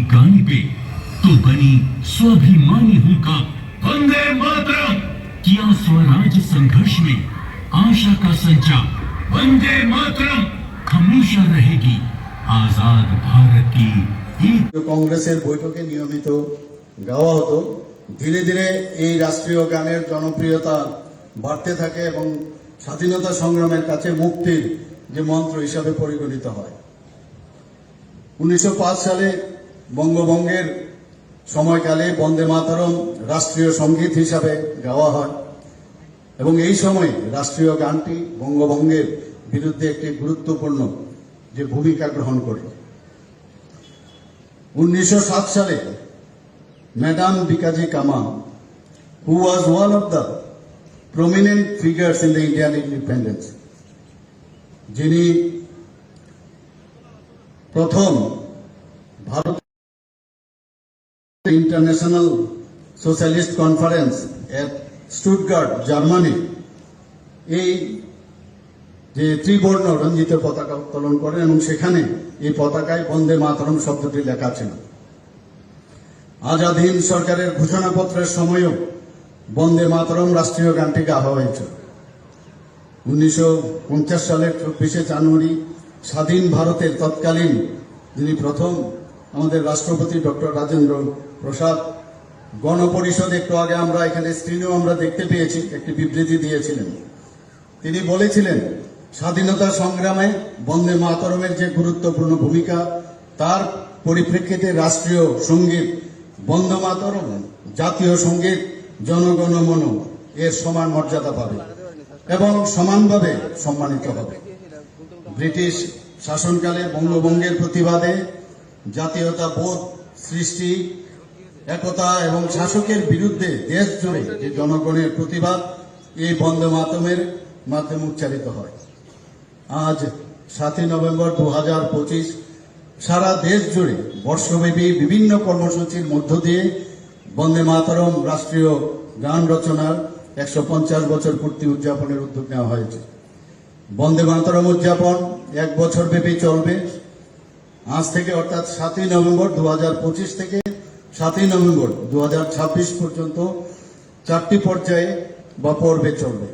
गाने पे तो बनी स्वाभिमानी हूं का वंदे मातरम किया स्वराज संघर्ष में आशा का संचार वंदे मातरम हमेशा रहेगी आजाद भारत की एक কংগ্রেসের বৈঠকে নিয়মিত গাওয়া হতো ধীরে ধীরে এই রাষ্ট্রীয় গানের জনপ্রিয়তা বাড়তে থাকে এবং স্বাধীনতা সংগ্রামের কাছে মুক্তির যে মন্ত্র হিসাবে পরিগণিত হয় উনিশশো সালে বঙ্গভঙ্গের সময়কালে বন্দে মাতরম রাষ্ট্রীয় সংগীত হিসাবে গাওয়া হয় এবং এই সময় রাষ্ট্রীয় গানটি বঙ্গভঙ্গের বিরুদ্ধে একটি গুরুত্বপূর্ণ যে ভূমিকা গ্রহণ করে উনিশশো সাত সালে madam Bhikaji Cama who was one of the prominent figures in the Indian independence যিনি প্রথম Bharat international socialist conference at Stuttgart Germany এই যে ত্রিবর্ণ রঞ্জিত পতাকা উত্তোলন করেন এবং সেখানে এই পতাকায় বন্দে মাতরম শব্দটি লেখা ছিল। আজাদ হিন্দ সরকারের ঘোষণাপত্রের সময়ও বন্দে মাতরম রাষ্ট্রীয় গানটি গাওয়া হয়েছিল উনিশশো পঞ্চাশ সালের চব্বিশে জানুয়ারি স্বাধীন ভারতের তৎকালীন যিনি প্রথম আমাদের রাষ্ট্রপতি ডক্টর রাজেন্দ্র প্রসাদ, গণপরিষদ একটু আগে আমরা এখানে স্ক্রিনেও আমরা দেখতে পেয়েছি, একটি বিবৃতি দিয়েছিলেন। তিনি বলেছিলেন, স্বাধীনতা সংগ্রামে বন্দে মাতরমের যে গুরুত্বপূর্ণ ভূমিকা, তার পরিপ্রেক্ষিতে রাষ্ট্রীয় সংগীত, বন্দে মাতরম, জাতীয় সংগীত, জনগণ মন, এর সমান মর্যাদা পাবে এবং সমানভাবে সম্মানিত হবে। ব্রিটিশ শাসনকালে বঙ্গভঙ্গের প্রতিবাদে জাতীয়তা বোধ সৃষ্টি একতা এবং শাসকের বিরুদ্ধে দেশ জুড়ে যে জনগণের প্রতিবাদ, এই বন্দে মাতমের মাধ্যমে উচ্চারিত হয়। আজ সাতই নভেম্বর দু হাজার পঁচিশ, সারা দেশ জুড়ে বর্ষব্যাপী বিভিন্ন কর্মসূচির মধ্য দিয়ে বন্দে মাতরম রাষ্ট্রীয় গান রচনার একশো পঞ্চাশ বছর পূর্তি উদযাপনের উদ্যোগ নেওয়া হয়েছে। বন্দে মাতরম উদযাপন এক বছর ব্যাপী চলবে। আজ থেকে অর্থাৎ সাতই নভেম্বর দু থেকে সাতই নভেম্বর দু পর্যন্ত চারটি পর্যায়ে বা পর্বে চলবে।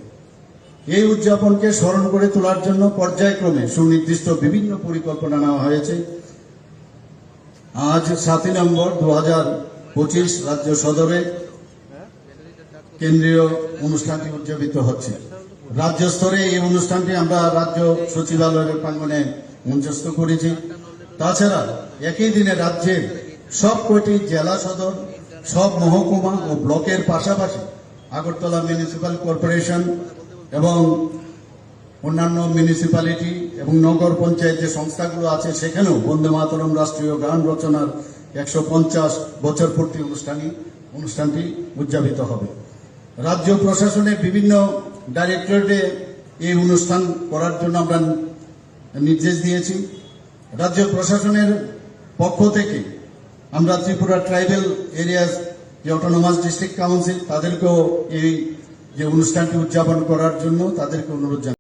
এই উদযাপনকে স্মরণ করে তোলার জন্য পর্যায়ক্রমে সুনির্দিষ্ট বিভিন্ন পরিকল্পনা নেওয়া হয়েছে। আজ সাতই নভেম্বর দু পঁচিশ রাজ্য সদরে কেন্দ্রীয় অনুষ্ঠানটি উদযাপিত হচ্ছে। রাজ্য স্তরে এই অনুষ্ঠানটি আমরা রাজ্য সচিবালয়ের প্রাঙ্গনে মঞ্চস্থ করেছি। তাছাড়া একই দিনে রাজ্যের সব কয়টি জেলা সদর, সব মহকুমা ও ব্লকের পাশাপাশি আগরতলা মিউনিসিপ্যাল কর্পোরেশন এবং অন্যান্য মিউনিসিপ্যালিটি এবং নগর পঞ্চায়েত যে সংস্থাগুলো আছে, সেখানেও বন্দে মাতরম রাষ্ট্রীয় গান রচনার একশো পঞ্চাশ বছর পূর্তি অনুষ্ঠানই, অনুষ্ঠানটি উদযাপিত হবে। রাজ্য প্রশাসনের বিভিন্ন ডাইরেক্টরেটে এই অনুষ্ঠান করার জন্য আমরা নির্দেশ দিয়েছি। রাজ্য প্রশাসনের পক্ষ থেকে আমরা ত্রিপুরা ট্রাইবেল এরিয়াস যে অটোনোমাস ডিস্ট্রিক্ট কাউন্সিল তাদেরকেও এই যে অনুষ্ঠানটি উদযাপন করার জন্য তাদেরকে অনুরোধ